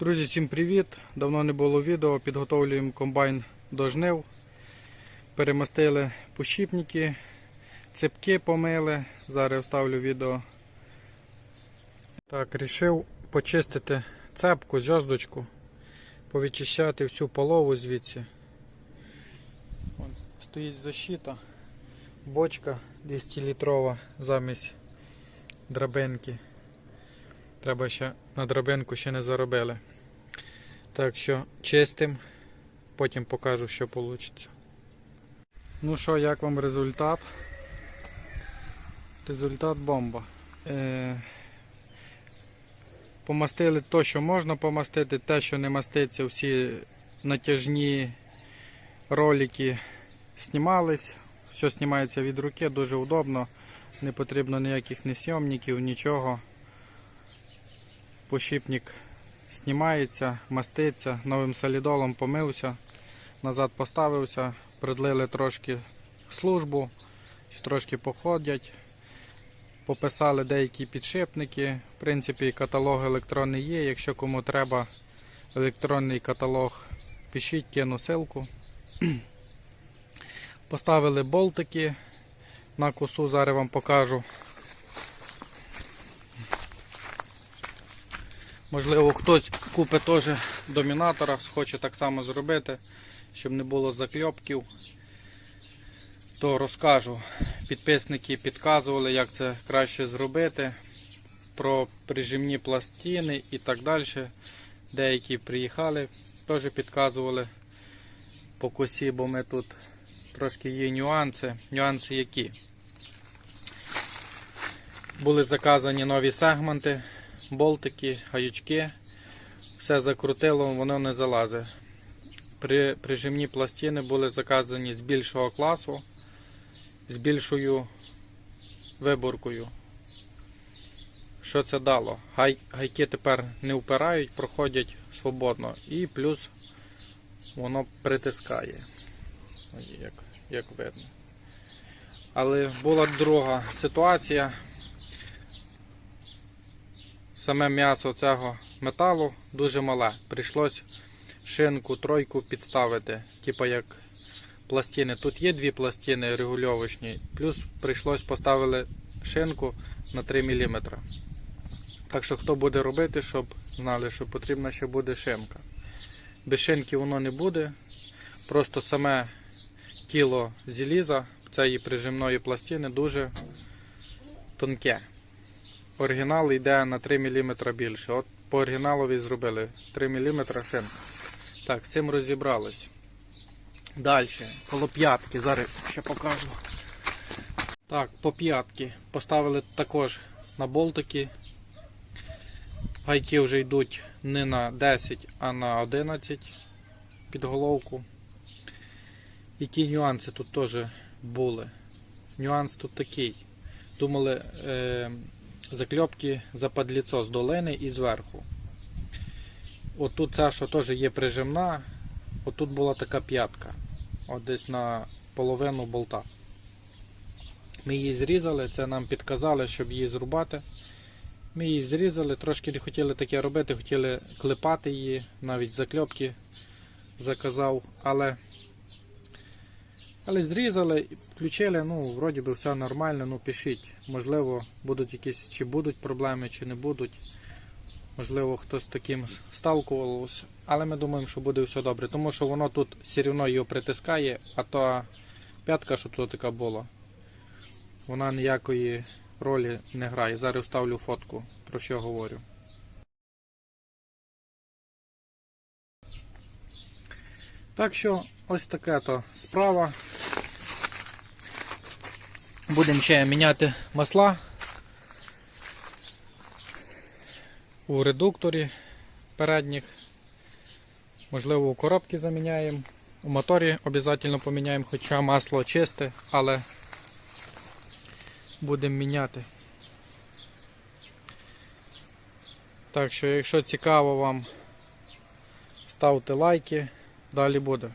Друзі, всім привіт! Давно не було відео. Підготовлюємо комбайн до жнив. Перемастили пощіпники, цепки помили. Зараз вставлю відео. Так, рішив почистити цепку, зв'язочку, повичищати всю полову звідси. Вон стоїть защита, бочка 200 літрова замість драбинки. Треба ще на драбинку ще не заробили. Так що чистим, потім покажу, що вийде. Ну що, як вам результат? Результат бомба. Е, помастили те, що можна помастити, те, що не маститься, всі натяжні ролики знімались. Все знімається від руки, дуже удобно. Не потрібно ніяких ні сйомників, нічого. Пощіпник знімається, маститься, новим солідолом помився, назад поставився, придлили трошки службу, трошки походять, пописали деякі підшипники. В принципі, каталог електронний є. Якщо кому треба електронний каталог, пишіть, кину ссылку. Поставили болтики на косу, зараз вам покажу. Можливо, хтось купить теж домінатора, хоче так само зробити, щоб не було закльопків. То розкажу. Підписники підказували, як це краще зробити. Про прижимні пластини і так далі. Деякі приїхали, теж підказували по косі, бо ми тут трошки є нюанси. Нюанси які? Були заказані нові сегменти болтики, гаючки. Все закрутило, воно не залазить. При прижимні пластини були заказані з більшого класу, з більшою виборкою. Що це дало? Гай, гайки тепер не впирають, проходять свободно і плюс воно притискає. Як, як видно. Але була друга ситуація саме м'ясо цього металу дуже мале. Прийшлось шинку, тройку підставити, типу як пластини. Тут є дві пластини регульовочні, плюс прийшлось поставити шинку на 3 мм. Так що хто буде робити, щоб знали, що потрібна ще буде шинка. Без шинки воно не буде. Просто саме тіло зеліза цієї прижимної пластини дуже тонке. Оригінал йде на 3 мм більше. От по оригіналові зробили 3 мм шин. Так, з цим розібрались. Далі, коло п'ятки, зараз ще покажу. Так, по п'ятки поставили також на болтики. Гайки вже йдуть не на 10, а на 11 під головку. Які нюанси тут теж були? Нюанс тут такий. Думали, е, закльопки за подліцо з долини і зверху. Отут ця, що теж є прижимна, отут була така п'ятка. От десь на половину болта. Ми її зрізали, це нам підказали, щоб її зрубати. Ми її зрізали, трошки не хотіли таке робити, хотіли клепати її, навіть закльопки заказав, але але зрізали, включили, ну, вроді би все нормально, ну пишіть. Можливо, будуть якісь, чи будуть проблеми, чи не будуть. Можливо, хтось таким сталкувався. Але ми думаємо, що буде все добре. Тому що воно тут все одно його притискає, а то п'ятка, що тут така була, вона ніякої ролі не грає. Зараз вставлю фотку, про що говорю. Так що ось така то справа. Будемо ще міняти масла у редукторі передніх. Можливо, у коробки заміняємо. У моторі обов'язково поміняємо, хоча масло чисте, але будемо міняти. Так що, якщо цікаво вам, ставте лайки, далі буде.